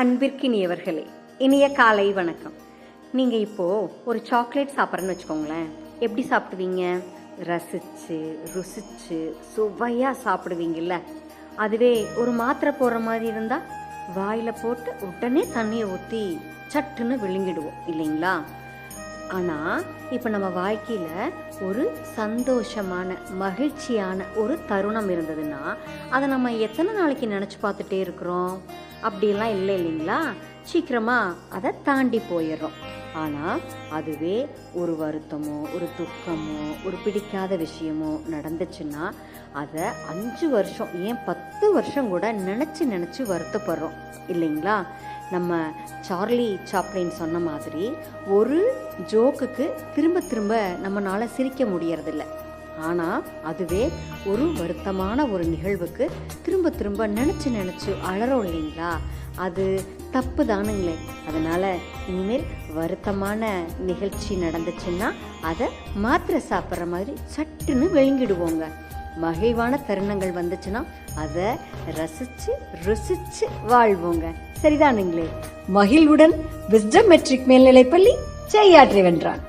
அன்பிற்கினியவர்களே இனிய காலை வணக்கம். நீங்கள் இப்போது ஒரு சாக்லேட் சாப்பிட்றேன்னு வச்சுக்கோங்களேன். எப்படி சாப்பிடுவீங்க? ரசித்து ருசிச்சு சுவையாக சாப்பிடுவீங்கல்ல. அதுவே ஒரு மாத்திரை போடுற மாதிரி இருந்தால் வாயில் போட்டு உடனே தண்ணியை ஊற்றி சட்டுன்னு விழுங்கிடுவோம் இல்லைங்களா? ஆனால் இப்போ நம்ம வாழ்க்கையில் ஒரு சந்தோஷமான மகிழ்ச்சியான ஒரு தருணம் இருந்ததுன்னா அதை நம்ம எத்தனை நாளைக்கு நினச்சி பார்த்துட்டே இருக்கிறோம்? அப்படிலாம் இல்லை இல்லைங்களா? சீக்கிரமாக அதை தாண்டி போயிடுறோம். ஆனால் அதுவே ஒரு வருத்தமோ ஒரு துக்கமோ ஒரு பிடிக்காத விஷயமோ நடந்துச்சுன்னா அதை அஞ்சு வருஷம் ஏன் பத்து வருஷம் கூட நினச்சி நினச்சி வருத்தப்படுறோம். இல்லைங்களா? நம்ம சார்லி சாப்ளின் சொன்ன மாதிரி ஒரு ஜோக்குக்கு திரும்ப திரும்ப நம்மளால் சிரிக்க முடியறதில்ல. ஆனால் அதுவே ஒரு வருத்தமான ஒரு நிகழ்வுக்கு திரும்ப திரும்ப நினச்சி நினச்சி அலறோம் இல்லைங்களா? அது தப்பு தானுங்களே. அதனால் இனிமேல் வருத்தமான நிகழ்ச்சி நடந்துச்சுன்னா அதை மாத்திரை சாப்பிட்ற மாதிரி சட்டுன்னு விழுங்கிடுவோங்க. மகிழ்வான தருணங்கள் வந்துச்சுன்னா அதை ரசித்து ருசித்து வாழ்வோங்க. சரிதானுங்களே மகிழ்வுடன் விஸ்டம் மெட்ரிக் மேல்நிலைப்பள்ளி செய்யாற்றி வென்றான்.